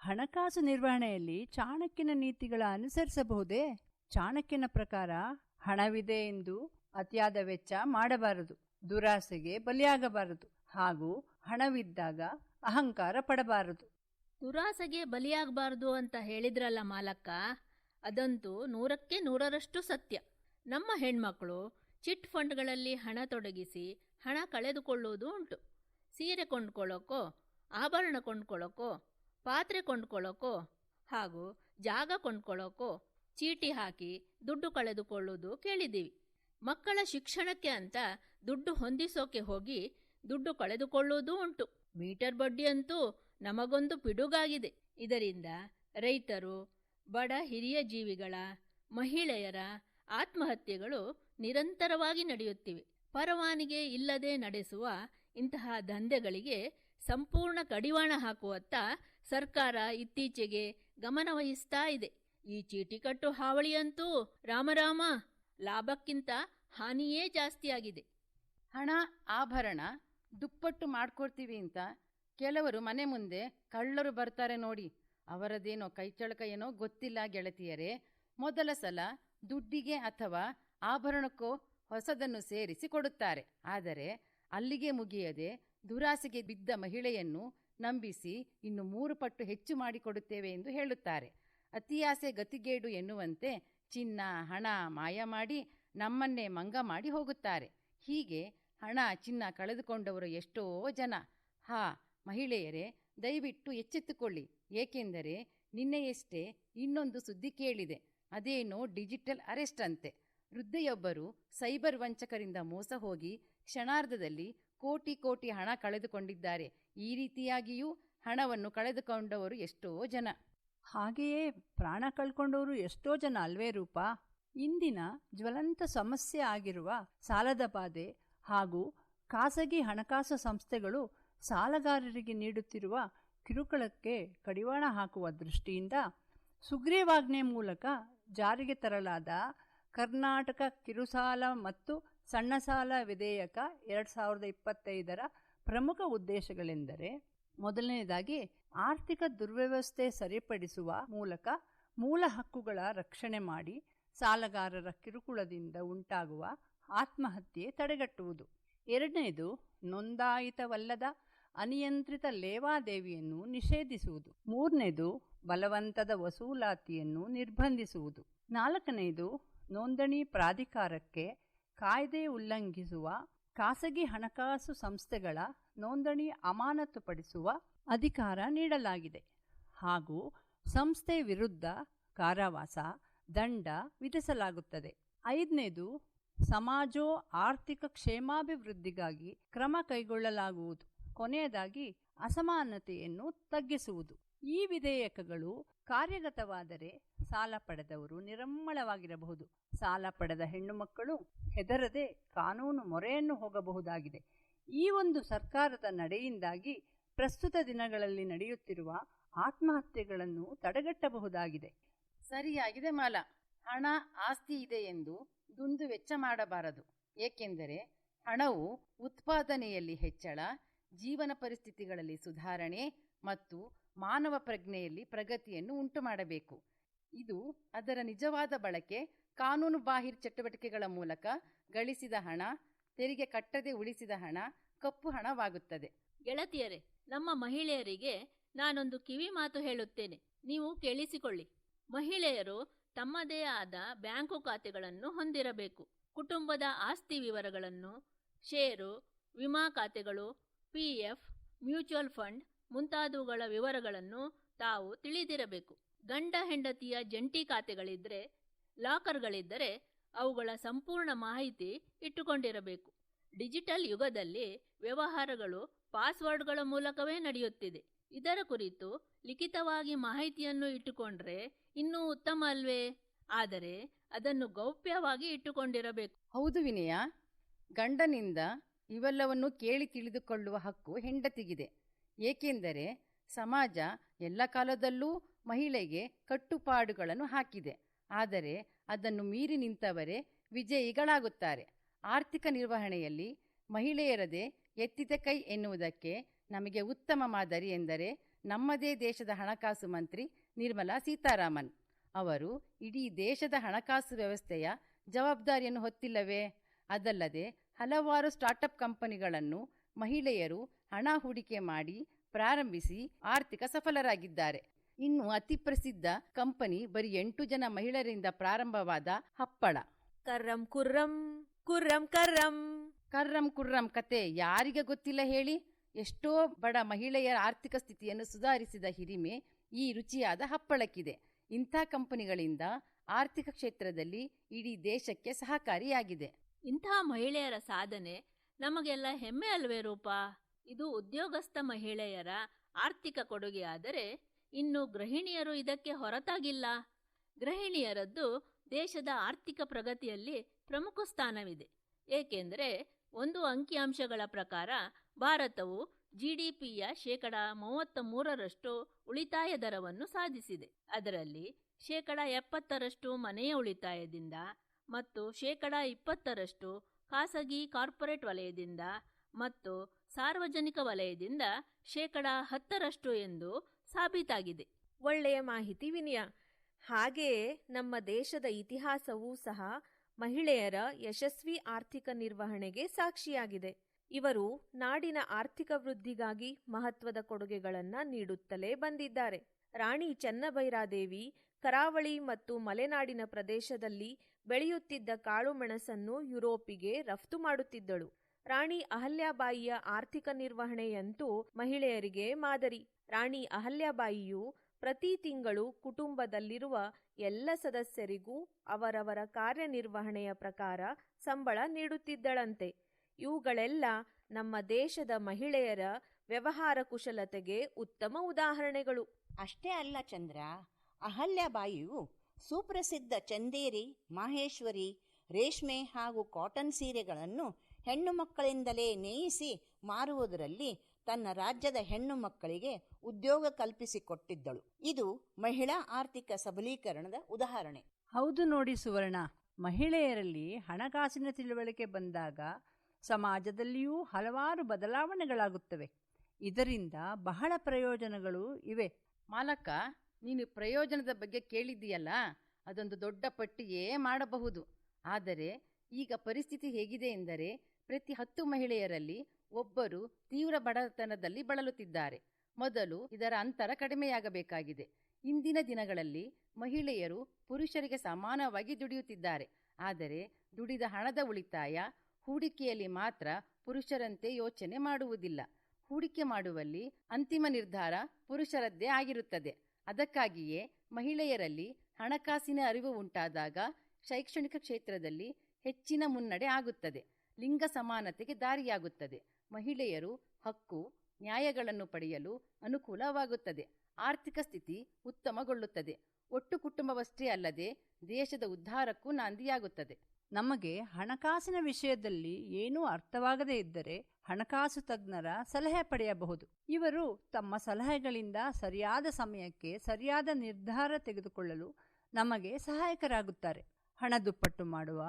ಹಣಕಾಸು ನಿರ್ವಹಣೆಯಲ್ಲಿ ಚಾಣಕ್ಯನ ನೀತಿಗಳ ಅನುಸರಿಸಬಹುದೇ? ಚಾಣಕ್ಯನ ಪ್ರಕಾರ ಹಣವಿದೆ ಎಂದು ಅತಿಯಾದ ವೆಚ್ಚ ಮಾಡಬಾರದು ದುರಾಸೆಗೆ ಬಲಿಯಾಗಬಾರದು ಹಾಗೂ ಹಣವಿದ್ದಾಗ ಅಹಂಕಾರ ಪಡಬಾರದು. ದುರಾಸೆಗೆ ಬಲಿಯಾಗಬಾರದು ಅಂತ ಹೇಳಿದ್ರಲ್ಲ ಮಾಲಕ್ಕ ಅದಂತೂ ನೂರಕ್ಕೆ ನೂರರಷ್ಟು ಸತ್ಯ. ನಮ್ಮ ಹೆಣ್ಮಕ್ಳು ಚಿಟ್ ಫಂಡ್ಗಳಲ್ಲಿ ಹಣ ತೊಡಗಿಸಿ ಹಣ ಕಳೆದುಕೊಳ್ಳುವುದು ಉಂಟು. ಸೀರೆ ಕೊಂಡ್ಕೊಳ್ಳೋಕೋ, ಆಭರಣ ಕೊಂಡ್ಕೊಳ್ಳೋಕೋ, ಪಾತ್ರೆ ಕೊಂಡ್ಕೊಳ್ಳೋಕೋ ಹಾಗೂ ಜಾಗ ಕೊಂಡ್ಕೊಳ್ಳೋಕೋ ಚೀಟಿ ಹಾಕಿ ದುಡ್ಡು ಕಳೆದುಕೊಳ್ಳುವುದು ಕೇಳಿದ್ದೀವಿ. ಮಕ್ಕಳ ಶಿಕ್ಷಣಕ್ಕೆ ಅಂತ ದುಡ್ಡು ಹೊಂದಿಸೋಕೆ ಹೋಗಿ ದುಡ್ಡು ಕಳೆದುಕೊಳ್ಳುವುದೂ ಉಂಟು. ಮೀಟರ್ ಬಡ್ಡಿ ಅಂತೂ ನಮಗೊಂದು ಪಿಡುಗಾಗಿದೆ. ಇದರಿಂದ ರೈತರು ಬಡ ಹಿರಿಯ ಜೀವಿಗಳ, ಮಹಿಳೆಯರ ಆತ್ಮಹತ್ಯೆಗಳು ನಿರಂತರವಾಗಿ ನಡೆಯುತ್ತಿವೆ. ಪರವಾನಿಗೆ ಇಲ್ಲದೆ ನಡೆಸುವ ಇಂತಹ ದಂಧೆಗಳಿಗೆ ಸಂಪೂರ್ಣ ಕಡಿವಾಣ ಹಾಕುವತ್ತ ಸರ್ಕಾರ ಇತ್ತೀಚೆಗೆ ಗಮನವಹಿಸ್ತಾ ಇದೆ. ಈ ಚೀಟಿಕಟ್ಟು ಹಾವಳಿಯಂತೂ ರಾಮರಾಮ ಲಾಭಕ್ಕಿಂತ ಹಾನಿಯೇ ಜಾಸ್ತಿಯಾಗಿದೆ. ಹಣ, ಆಭರಣ, ದುಪ್ಪಟ್ಟು ಮಾಡ್ಕೊಡ್ತೀವಿ ಅಂತ ಕೆಲವರು ಮನೆ ಮುಂದೆ ಕಳ್ಳರು ಬರ್ತಾರೆ ನೋಡಿ. ಅವರದೇನೋ ಕೈಚಳಕ ಏನೋ ಗೊತ್ತಿಲ್ಲ ಗೆಳತಿಯರೇ, ಮೊದಲ ಸಲ ದುಡ್ಡಿಗೆ ಅಥವಾ ಆಭರಣಕ್ಕೋ ಹೊಸದನ್ನು ಸೇರಿಸಿ ಕೊಡುತ್ತಾರೆ ಆದರೆ ಅಲ್ಲಿಗೆ ಮುಗಿಯದೆ ದುರಾಸೆಗೆ ಬಿದ್ದ ಮಹಿಳೆಯನ್ನು ನಂಬಿಸಿ ಇನ್ನು ಮೂರು ಪಟ್ಟು ಹೆಚ್ಚು ಮಾಡಿಕೊಡುತ್ತೇವೆ ಎಂದು ಹೇಳುತ್ತಾರೆ. ಅತಿಯಾಸೆ ಗತಿಗೇಡು ಎನ್ನುವಂತೆ ಚಿನ್ನ, ಹಣ ಮಾಯ ಮಾಡಿ ನಮ್ಮನ್ನೇ ಮಂಗ ಮಾಡಿ ಹೋಗುತ್ತಾರೆ. ಹೀಗೆ ಹಣ ಚಿನ್ನ ಕಳೆದುಕೊಂಡವರು ಎಷ್ಟೋ ಜನ. ಹಾ, ಮಹಿಳೆಯರೇ ದಯವಿಟ್ಟು ಎಚ್ಚೆತ್ತುಕೊಳ್ಳಿ. ಏಕೆಂದರೆ ನಿನ್ನೆಯಷ್ಟೇ ಇನ್ನೊಂದು ಸುದ್ದಿ ಕೇಳಿದೆ. ಅದೇನೋ ಡಿಜಿಟಲ್ ಅರೆಸ್ಟ್ ಅಂತೆ. ವೃದ್ಧೆಯೊಬ್ಬರು ಸೈಬರ್ ವಂಚಕರಿಂದ ಮೋಸ ಹೋಗಿ ಕ್ಷಣಾರ್ಧದಲ್ಲಿ ಕೋಟಿ ಕೋಟಿ ಹಣ ಕಳೆದುಕೊಂಡಿದ್ದಾರೆ. ಈ ರೀತಿಯಾಗಿಯೂ ಹಣವನ್ನು ಕಳೆದುಕೊಂಡವರು ಎಷ್ಟೋ ಜನ. ಹಾಗೆಯೇ ಪ್ರಾಣ ಕಳ್ಕೊಂಡವರು ಎಷ್ಟೋ ಜನ ಅಲ್ವೇ ರೂಪ? ಇಂದಿನ ಜ್ವಲಂತ ಸಮಸ್ಯೆ ಆಗಿರುವ ಸಾಲದ ಬಾಧೆ ಹಾಗೂ ಖಾಸಗಿ ಹಣಕಾಸು ಸಂಸ್ಥೆಗಳು ಸಾಲಗಾರರಿಗೆ ನೀಡುತ್ತಿರುವ ಕಿರುಕುಳಕ್ಕೆ ಕಡಿವಾಣ ಹಾಕುವ ದೃಷ್ಟಿಯಿಂದ ಸುಗ್ರೀವಾಜ್ಞೆ ಮೂಲಕ ಜಾರಿಗೆ ತರಲಾದ ಕರ್ನಾಟಕ ಕಿರುಸಾಲ ಮತ್ತು ಸಣ್ಣ ಸಾಲ ವಿಧೇಯಕ ಎರಡು ಸಾವಿರದ ಇಪ್ಪತ್ತೈದರ ಪ್ರಮುಖ ಉದ್ದೇಶಗಳೆಂದರೆ ಮೊದಲನೆಯದಾಗಿ ಆರ್ಥಿಕ ದುರ್ವ್ಯವಸ್ಥೆ ಸರಿಪಡಿಸುವ ಮೂಲಕ ಮೂಲ ಹಕ್ಕುಗಳ ರಕ್ಷಣೆ ಮಾಡಿ ಸಾಲಗಾರರ ಕಿರುಕುಳದಿಂದ ಉಂಟಾಗುವ ಆತ್ಮಹತ್ಯೆ ತಡೆಗಟ್ಟುವುದು. ಎರಡನೇದು, ನೋಂದಾಯಿತವಲ್ಲದ ಅನಿಯಂತ್ರಿತ ಲೇವಾದೇವಿಯನ್ನು ನಿಷೇಧಿಸುವುದು. ಮೂರನೇದು, ಬಲವಂತದ ವಸೂಲಾತಿಯನ್ನು ನಿರ್ಬಂಧಿಸುವುದು. ನಾಲ್ಕನೆಯದು ನೋಂದಣಿ ಪ್ರಾಧಿಕಾರಕ್ಕೆ ಕಾಯ್ದೆ ಉಲ್ಲಂಘಿಸುವ, ಖಾಸಗಿ ಹಣಕಾಸು ಸಂಸ್ಥೆಗಳ ನೋಂದಣಿ ಅಮಾನತುಪಡಿಸುವ ಅಧಿಕಾರ ನೀಡಲಾಗಿದೆ. ಹಾಗೂ ಸಂಸ್ಥೆ ವಿರುದ್ಧ ಕಾರಾವಾಸ, ದಂಡ ವಿಧಿಸಲಾಗುತ್ತದೆ. ಐದನೇದು, ಸಮಾಜೋ ಆರ್ಥಿಕ ಕ್ಷೇಮಾಭಿವೃದ್ಧಿಗಾಗಿ ಕ್ರಮ ಕೈಗೊಳ್ಳಲಾಗುವುದು. ಕೊನೆಯದಾಗಿ ಅಸಮಾನತೆಯನ್ನು ತಗ್ಗಿಸುವುದು. ಈ ವಿಧೇಯಕಗಳು ಕಾರ್ಯಗತವಾದರೆ ಸಾಲ ಪಡೆದವರು ನಿರಮ್ಮಳವಾಗಿರಬಹುದು. ಸಾಲ ಪಡೆದ ಹೆಣ್ಣು ಮಕ್ಕಳು ಹೆದರದೆ ಕಾನೂನು ಮೊರೆಯನ್ನು ಹೋಗಬಹುದಾಗಿದೆ. ಈ ಒಂದು ಸರ್ಕಾರದ ನಡೆಯಿಂದಾಗಿ ಪ್ರಸ್ತುತ ದಿನಗಳಲ್ಲಿ ನಡೆಯುತ್ತಿರುವ ಆತ್ಮಹತ್ಯೆಗಳನ್ನು ತಡೆಗಟ್ಟಬಹುದಾಗಿದೆ. ಸರಿಯಾಗಿದೆ ಮಾಲ. ಹಣ ಆಸ್ತಿ ಇದೆ ಎಂದು ದುಂದು ವೆಚ್ಚ ಮಾಡಬಾರದು. ಏಕೆಂದರೆ ಹಣವು ಉತ್ಪಾದನೆಯಲ್ಲಿ ಹೆಚ್ಚಳ ಜೀವನ ಪರಿಸ್ಥಿತಿಗಳಲ್ಲಿ ಸುಧಾರಣೆ ಮತ್ತು ಮಾನವ ಪ್ರಜ್ಞೆಯಲ್ಲಿ ಪ್ರಗತಿಯನ್ನು ಉಂಟು ಮಾಡಬೇಕು ಇದು ಅದರ ನಿಜವಾದ ಬಳಕೆ ಕಾನೂನು ಬಾಹಿರ ಚಟುವಟಿಕೆಗಳ ಮೂಲಕ ಗಳಿಸಿದ ಹಣ, ತೆರಿಗೆ ಕಟ್ಟದೆ ಉಳಿಸಿದ ಹಣ, ಕಪ್ಪು ಹಣವಾಗುತ್ತದೆ. ಗೆಳತಿಯರೇ, ನಮ್ಮ ಮಹಿಳೆಯರಿಗೆ ನಾನೊಂದು ಕಿವಿ ಮಾತು ಹೇಳುತ್ತೇನೆ. ನೀವು ಕೇಳಿಸಿಕೊಳ್ಳಿ. ಮಹಿಳೆಯರು ತಮ್ಮದೇ ಆದ ಬ್ಯಾಂಕು ಖಾತೆಗಳನ್ನು ಹೊಂದಿರಬೇಕು. ಕುಟುಂಬದ ಆಸ್ತಿ ವಿವರಗಳನ್ನು, ಷೇರು, ವಿಮಾ ಖಾತೆಗಳು ಪಿಎಫ್ ಮ್ಯೂಚುವಲ್ ಫಂಡ್ ಮುಂತಾದವುಗಳ ವಿವರಗಳನ್ನು ತಾವು ತಿಳಿದಿರಬೇಕು. ಗಂಡ ಹೆಂಡತಿಯ ಜಂಟಿ ಖಾತೆಗಳಿದ್ದರೆ ಲಾಕರ್ಗಳಿದ್ದರೆ ಅವುಗಳ ಸಂಪೂರ್ಣ ಮಾಹಿತಿ ಇಟ್ಟುಕೊಂಡಿರಬೇಕು. ಡಿಜಿಟಲ್ ಯುಗದಲ್ಲಿ ವ್ಯವಹಾರಗಳು ಪಾಸ್ವರ್ಡ್ಗಳ ಮೂಲಕವೇ ನಡೆಯುತ್ತಿದೆ. ಇದರ ಕುರಿತು ಲಿಖಿತವಾಗಿ ಮಾಹಿತಿಯನ್ನು ಇಟ್ಟುಕೊಂಡ್ರೆ ಇನ್ನೂ ಉತ್ತಮ ಅಲ್ವೇ? ಆದರೆ ಅದನ್ನು ಗೌಪ್ಯವಾಗಿ ಇಟ್ಟುಕೊಂಡಿರಬೇಕು. ಹೌದು ವಿನಯ, ಗಂಡನಿಂದ ಇವೆಲ್ಲವನ್ನು ಕೇಳಿ ತಿಳಿದುಕೊಳ್ಳುವ ಹಕ್ಕು ಹೆಂಡತಿಗಿದೆ. ಏಕೆಂದರೆ ಸಮಾಜ ಎಲ್ಲ ಕಾಲದಲ್ಲೂ ಮಹಿಳೆಗೆ ಕಟ್ಟುಪಾಡುಗಳನ್ನು ಹಾಕಿದೆ. ಆದರೆ ಅದನ್ನು ಮೀರಿ ನಿಂತವರೇ ವಿಜಯಿಗಳಾಗುತ್ತಾರೆ. ಆರ್ಥಿಕ ನಿರ್ವಹಣೆಯಲ್ಲಿ ಮಹಿಳೆಯರದೇ ಎತ್ತಿದ ಕೈ ಎನ್ನುವುದಕ್ಕೆ ನಮಗೆ ಉತ್ತಮ ಮಾದರಿ ಎಂದರೆ ನಮ್ಮದೇ ದೇಶದ ಹಣಕಾಸು ಮಂತ್ರಿ ನಿರ್ಮಲಾ ಸೀತಾರಾಮನ್. ಅವರು ಇಡೀ ದೇಶದ ಹಣಕಾಸು ವ್ಯವಸ್ಥೆಯ ಜವಾಬ್ದಾರಿಯನ್ನು ಹೊತ್ತಿಲ್ಲವೇ? ಅದಲ್ಲದೆ ಹಲವಾರು ಸ್ಟಾರ್ಟಪ್ ಕಂಪನಿಗಳನ್ನು ಮಹಿಳೆಯರು ಹಣ ಹೂಡಿಕೆ ಮಾಡಿ ಪ್ರಾರಂಭಿಸಿ ಆರ್ಥಿಕ ಸಫಲರಾಗಿದ್ದಾರೆ. ಇನ್ನು ಅತಿ ಪ್ರಸಿದ್ಧ ಕಂಪನಿ ಬರೀ ಎಂಟು ಜನ ಮಹಿಳೆಯರಿಂದ ಪ್ರಾರಂಭವಾದ ಹಪ್ಪಳ. ಕರ್ರಂ ಕುರ್ರಂ ಕುರ್ರಂ ಕರ್ರಂ. ಕರ್ರಂ ಕುರ್ರಂ ಕತೆ ಯಾರಿಗೆ ಗೊತ್ತಿಲ್ಲ ಹೇಳಿ? ಎಷ್ಟೋ ಬಡ ಮಹಿಳೆಯರ ಆರ್ಥಿಕ ಸ್ಥಿತಿಯನ್ನು ಸುಧಾರಿಸಿದ ಹಿರಿಮೆ ಈ ರುಚಿಯಾದ ಹಪ್ಪಳಕ್ಕಿದೆ. ಇಂಥ ಕಂಪನಿಗಳಿಂದ ಆರ್ಥಿಕ ಕ್ಷೇತ್ರದಲ್ಲಿ ಇಡೀ ದೇಶಕ್ಕೆ ಸಹಕಾರಿಯಾಗಿದೆ. ಇಂಥ ಮಹಿಳೆಯರ ಸಾಧನೆ ನಮಗೆಲ್ಲ ಹೆಮ್ಮೆ ಅಲ್ವೇ ರೂಪ? ಇದು ಉದ್ಯೋಗಸ್ಥ ಮಹಿಳೆಯರ ಆರ್ಥಿಕ ಕೊಡುಗೆಯಾದರೆ ಇನ್ನು ಗೃಹಿಣಿಯರು ಇದಕ್ಕೆ ಹೊರತಾಗಿಲ್ಲ. ಗೃಹಿಣಿಯರದ್ದು ದೇಶದ ಆರ್ಥಿಕ ಪ್ರಗತಿಯಲ್ಲಿ ಪ್ರಮುಖ ಸ್ಥಾನವಿದೆ. ಏಕೆಂದರೆ ಒಂದು ಅಂಕಿಅಂಶಗಳ ಪ್ರಕಾರ ಭಾರತವು ಜಿಡಿಪಿಯ ಶೇಕಡ ಮೂವತ್ತ ಮೂರರಷ್ಟು ಉಳಿತಾಯ ದರವನ್ನು ಸಾಧಿಸಿದೆ. ಅದರಲ್ಲಿ ಶೇಕಡ ಎಪ್ಪತ್ತರಷ್ಟು ಮನೆಯ ಉಳಿತಾಯದಿಂದ ಮತ್ತು ಶೇಕಡ ಇಪ್ಪತ್ತರಷ್ಟು ಖಾಸಗಿ ಕಾರ್ಪೊರೇಟ್ ವಲಯದಿಂದ ಮತ್ತು ಸಾರ್ವಜನಿಕ ವಲಯದಿಂದ ಶೇಕಡ ಹತ್ತರಷ್ಟು ಎಂದು ಸಾಬೀತಾಗಿದೆ. ಒಳ್ಳೆಯ ಮಾಹಿತಿ ವಿನಯ. ಹಾಗೆಯೇ ನಮ್ಮ ದೇಶದ ಇತಿಹಾಸವೂ ಸಹ ಮಹಿಳೆಯರ ಯಶಸ್ವಿ ಆರ್ಥಿಕ ನಿರ್ವಹಣೆಗೆ ಸಾಕ್ಷಿಯಾಗಿದೆ. ಇವರು ನಾಡಿನ ಆರ್ಥಿಕ ವೃದ್ಧಿಗಾಗಿ ಮಹತ್ವದ ಕೊಡುಗೆಗಳನ್ನು ನೀಡುತ್ತಲೇ ಬಂದಿದ್ದಾರೆ. ರಾಣಿ ಚೆನ್ನಭೈರಾದೇವಿ ಕರಾವಳಿ ಮತ್ತು ಮಲೆನಾಡಿನ ಪ್ರದೇಶದಲ್ಲಿ ಬೆಳೆಯುತ್ತಿದ್ದ ಕಾಳುಮೆಣಸನ್ನು ಯುರೋಪಿಗೆ ರಫ್ತು ಮಾಡುತ್ತಿದ್ದಳು. ರಾಣಿ ಅಹಲ್ಯಾಬಾಯಿಯ ಆರ್ಥಿಕ ನಿರ್ವಹಣೆಯಂತೂ ಮಹಿಳೆಯರಿಗೆ ಮಾದರಿ. ರಾಣಿ ಅಹಲ್ಯಾಬಾಯಿಯು ಪ್ರತಿ ತಿಂಗಳು ಕುಟುಂಬದಲ್ಲಿರುವ ಎಲ್ಲ ಸದಸ್ಯರಿಗೂ ಅವರವರ ಕಾರ್ಯನಿರ್ವಹಣೆಯ ಪ್ರಕಾರ ಸಂಬಳ ನೀಡುತ್ತಿದ್ದಳಂತೆ. ಇವುಗಳೆಲ್ಲ ನಮ್ಮ ದೇಶದ ಮಹಿಳೆಯರ ವ್ಯವಹಾರ ಕುಶಲತೆಗೆ ಉತ್ತಮ ಉದಾಹರಣೆಗಳು. ಅಷ್ಟೇ ಅಲ್ಲ ಚಂದ್ರ, ಅಹಲ್ಯಾಬಾಯಿಯು ಸುಪ್ರಸಿದ್ಧ ಚಂದೇರಿ ಮಾಹೇಶ್ವರಿ ರೇಷ್ಮೆ ಹಾಗೂ ಕಾಟನ್ ಸೀರೆಗಳನ್ನು ಹೆಣ್ಣು ಮಕ್ಕಳಿಂದಲೇ ನೇಯಿಸಿ ಮಾರುವುದರಲ್ಲಿ ತನ್ನ ರಾಜ್ಯದ ಹೆಣ್ಣು ಮಕ್ಕಳಿಗೆ ಉದ್ಯೋಗ ಕಲ್ಪಿಸಿಕೊಟ್ಟಿದ್ದಳು. ಇದು ಮಹಿಳಾ ಆರ್ಥಿಕ ಸಬಲೀಕರಣದ ಉದಾಹರಣೆ. ಹೌದು ನೋಡಿ ಸುವರ್ಣ ಮಹಿಳೆಯರಲ್ಲಿ ಹಣಕಾಸಿನ ತಿಳುವಳಿಕೆ ಬಂದಾಗ ಸಮಾಜದಲ್ಲಿಯೂ ಹಲವಾರು ಬದಲಾವಣೆಗಳಾಗುತ್ತವೆ. ಇದರಿಂದ ಬಹಳ ಪ್ರಯೋಜನಗಳು ಇವೆ. ಮಾಲಕ ನೀನು ಪ್ರಯೋಜನದ ಬಗ್ಗೆ ಕೇಳಿದ್ದೀಯಲ್ಲ, ಅದೊಂದು ದೊಡ್ಡ ಪಟ್ಟಿಯೇ ಮಾಡಬಹುದು. ಆದರೆ ಈಗ ಪರಿಸ್ಥಿತಿ ಹೇಗಿದೆ ಎಂದರೆ ಪ್ರತಿ ಹತ್ತು ಮಹಿಳೆಯರಲ್ಲಿ ಒಬ್ಬರು ತೀವ್ರ ಬಡತನದಲ್ಲಿ ಬಳಲುತ್ತಿದ್ದಾರೆ. ಮೊದಲು ಇದರ ಅಂತರ ಕಡಿಮೆಯಾಗಬೇಕಾಗಿದೆ. ಇಂದಿನ ದಿನಗಳಲ್ಲಿ ಮಹಿಳೆಯರು ಪುರುಷರಿಗೆ ಸಮಾನವಾಗಿ ದುಡಿಯುತ್ತಿದ್ದಾರೆ. ಆದರೆ ದುಡಿದ ಹಣದ ಉಳಿತಾಯ ಹೂಡಿಕೆಯಲ್ಲಿ ಮಾತ್ರ ಪುರುಷರಂತೆ ಯೋಚನೆ ಮಾಡುವುದಿಲ್ಲ. ಹೂಡಿಕೆ ಮಾಡುವಲ್ಲಿ ಅಂತಿಮ ನಿರ್ಧಾರ ಪುರುಷರದ್ದೇ ಆಗಿರುತ್ತದೆ. ಅದಕ್ಕಾಗಿಯೇ ಮಹಿಳೆಯರಲ್ಲಿ ಹಣಕಾಸಿನ ಅರಿವು ಉಂಟಾದಾಗ ಶೈಕ್ಷಣಿಕ ಕ್ಷೇತ್ರದಲ್ಲಿ ಹೆಚ್ಚಿನ ಮುನ್ನಡೆ ಆಗುತ್ತದೆ. ಲಿಂಗ ಸಮಾನತೆಗೆ ದಾರಿಯಾಗುತ್ತದೆ. ಮಹಿಳೆಯರು ಹಕ್ಕು, ನ್ಯಾಯಗಳನ್ನು ಪಡೆಯಲು ಅನುಕೂಲವಾಗುತ್ತದೆ. ಆರ್ಥಿಕ ಸ್ಥಿತಿ ಉತ್ತಮಗೊಳ್ಳುತ್ತದೆ. ಒಟ್ಟು ಕುಟುಂಬವಷ್ಟೇ ಅಲ್ಲದೆ ದೇಶದ ಉದ್ಧಾರಕ್ಕೂ ನಾಂದಿಯಾಗುತ್ತದೆ. ನಮಗೆ ಹಣಕಾಸಿನ ವಿಷಯದಲ್ಲಿ ಏನೂ ಅರ್ಥವಾಗದೇ ಇದ್ದರೆ ಹಣಕಾಸು ತಜ್ಞರ ಸಲಹೆ ಪಡೆಯಬಹುದು. ಇವರು ತಮ್ಮ ಸಲಹೆಗಳಿಂದ ಸರಿಯಾದ ಸಮಯಕ್ಕೆ ಸರಿಯಾದ ನಿರ್ಧಾರ ತೆಗೆದುಕೊಳ್ಳಲು ನಮಗೆ ಸಹಾಯಕರಾಗುತ್ತಾರೆ. ಹಣ ದುಪ್ಪಟ್ಟು ಮಾಡುವ,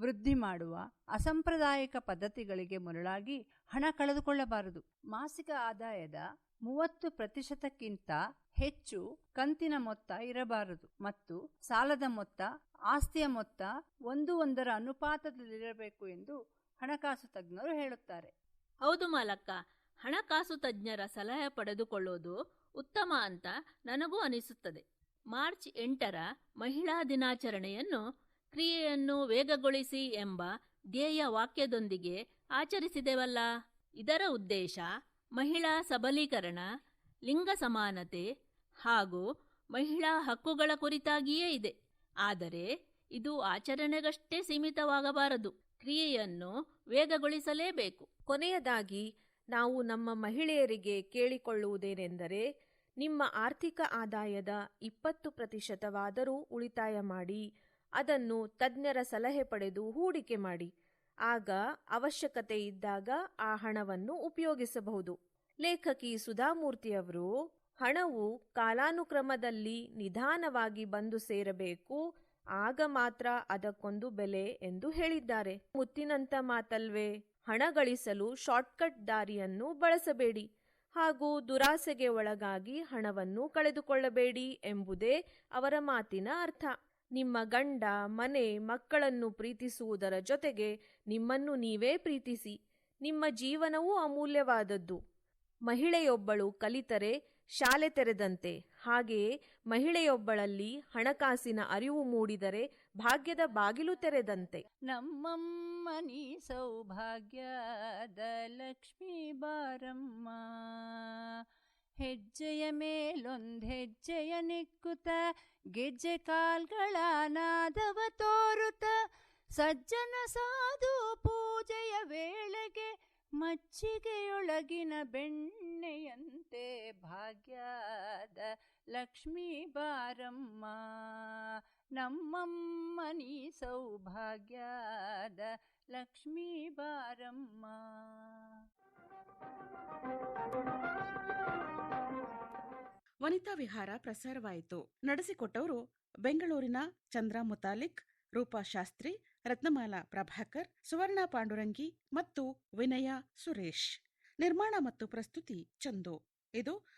ವೃದ್ಧಿ ಮಾಡುವ, ಅಸಾಂಪ್ರದಾಯಿಕ ಪದ್ಧತಿಗಳಿಗೆ ಮರುಳಾಗಿ ಹಣ ಕಳೆದುಕೊಳ್ಳಬಾರದು. ಮಾಸಿಕ ಆದಾಯದ ಮೂವತ್ತು ಪ್ರತಿಶತಕ್ಕಿಂತ ಹೆಚ್ಚು ಕಂತಿನ ಮೊತ್ತ ಇರಬಾರದು ಮತ್ತು ಸಾಲದ ಮೊತ್ತ, ಆಸ್ತಿಯ ಮೊತ್ತ ಒಂದು ಒಂದರ ಅನುಪಾತದಲ್ಲಿರಬೇಕು ಎಂದು ಹಣಕಾಸು ತಜ್ಞರು ಹೇಳುತ್ತಾರೆ. ಹೌದು ಮಾಲಕ್ಕ, ಹಣಕಾಸು ತಜ್ಞರ ಸಲಹೆ ಪಡೆದುಕೊಳ್ಳುವುದು ಉತ್ತಮ ಅಂತ ನನಗೂ ಅನಿಸುತ್ತದೆ. ಮಾರ್ಚ್ ಎಂಟರ ಮಹಿಳಾ ದಿನಾಚರಣೆಯನ್ನು ಕ್ರಿಯೆಯನ್ನು ವೇಗಗೊಳಿಸಿ ಎಂಬ ಧ್ಯೇಯ ವಾಕ್ಯದೊಂದಿಗೆ ಆಚರಿಸಿದೆವಲ್ಲ? ಇದರ ಉದ್ದೇಶ ಮಹಿಳಾ ಸಬಲೀಕರಣ, ಲಿಂಗ ಸಮಾನತೆ ಹಾಗೂ ಮಹಿಳಾ ಹಕ್ಕುಗಳ ಕುರಿತಾಗಿಯೇ ಇದೆ. ಆದರೆ ಇದು ಆಚರಣೆಗಷ್ಟೇ ಸೀಮಿತವಾಗಬಾರದು. ಕ್ರಿಯೆಯನ್ನು ವೇಗಗೊಳಿಸಲೇಬೇಕು. ಕೊನೆಯದಾಗಿ, ನಾವು ನಮ್ಮ ಮಹಿಳೆಯರಿಗೆ ಕೇಳಿಕೊಳ್ಳುವುದೇನೆಂದರೆ, ನಿಮ್ಮ ಆರ್ಥಿಕ ಆದಾಯದ ಇಪ್ಪತ್ತು ಪ್ರತಿಶತವಾದರೂ ಉಳಿತಾಯ ಮಾಡಿ, ಅದನ್ನು ತಜ್ಞರ ಸಲಹೆ ಪಡೆದು ಹೂಡಿಕೆ ಮಾಡಿ. ಆಗ ಅವಶ್ಯಕತೆ ಇದ್ದಾಗ ಆ ಹಣವನ್ನು ಉಪಯೋಗಿಸಬಹುದು. ಲೇಖಕಿ ಸುಧಾಮೂರ್ತಿಯವರು ಹಣವು ಕಾಲಾನುಕ್ರಮದಲ್ಲಿ ನಿಧಾನವಾಗಿ ಬಂದು ಸೇರಬೇಕು, ಆಗ ಮಾತ್ರ ಅದಕ್ಕೊಂದು ಬೆಲೆ ಎಂದು ಹೇಳಿದ್ದಾರೆ. ಮುತ್ತಿನಂತ ಮಾತಲ್ವೇ, ಹಣ ಗಳಿಸಲು ಶಾರ್ಟ್ಕಟ್ ದಾರಿಯನ್ನು ಬಳಸಬೇಡಿ ಹಾಗೂ ದುರಾಸೆಗೆ ಒಳಗಾಗಿ ಹಣವನ್ನು ಕಳೆದುಕೊಳ್ಳಬೇಡಿ ಎಂಬುದೇ ಅವರ ಮಾತಿನ ಅರ್ಥ. ನಿಮ್ಮ ಗಂಡ, ಮನೆ, ಮಕ್ಕಳನ್ನು ಪ್ರೀತಿಸುವುದರ ಜೊತೆಗೆ ನಿಮ್ಮನ್ನು ನೀವೇ ಪ್ರೀತಿಸಿ, ನಿಮ್ಮ ಜೀವನವೂ ಅಮೂಲ್ಯವಾದದ್ದು. ಮಹಿಳೆಯೊಬ್ಬಳು ಕಲಿತರೆ ಶಾಲೆ ತೆರೆದಂತೆ. ಹಾಗೆಯೇ ಮಹಿಳೆಯೊಬ್ಬಳಲ್ಲಿ ಹಣಕಾಸಿನ ಅರಿವು ಮೂಡಿದರೆ ಭಾಗ್ಯದ ಬಾಗಿಲು ತೆರೆದಂತೆ. ನಮ್ಮಮ್ಮನಿ ಸೌಭಾಗ್ಯದ ಲಕ್ಷ್ಮೀ ಬಾರಮ್ಮ. ಹೆಜ್ಜೆಯ ಮೇಲೊಂದೆಜ್ಜೆಯ ನಿಕ್ಕುತ, ಗೆಜ್ಜೆ ಕಾಲ್ಗಳ ನಾದವ ತೋರುತ. ಸಜ್ಜನ ಸಾಧು ಪೂಜೆಯ ವೇಳೆಗೆ ಮಚ್ಚಿಗೆಯೊಳಗಿನ ಬೆಣ್ಣೆಯಂತೆ ಭಾಗ್ಯದ ಲಕ್ಷ್ಮೀ ಬಾರಮ್ಮ. ನಮ್ಮಮ್ಮನಿ ಸೌಭಾಗ್ಯದ ಲಕ್ಷ್ಮೀ ಬಾರಮ್ಮ. ವನಿತಾ ವಿಹಾರ ಪ್ರಸಾರವಾಯಿತು. ನಡೆಸಿಕೊಟ್ಟವರು ಬೆಂಗಳೂರಿನ ಚಂದ್ರ ಮುತಾಲಿಕ್ ರೂಪಾ ಶಾಸ್ತ್ರಿ ರತ್ನಮಾಲಾ ಪ್ರಭಾಕರ್ ಸುವರ್ಣ ಪಾಂಡುರಂಗಿ ಮತ್ತು ವಿನಯ ಸುರೇಶ್. ನಿರ್ಮಾಣ ಮತ್ತು ಪ್ರಸ್ತುತಿ ಚಂದು. ಇದು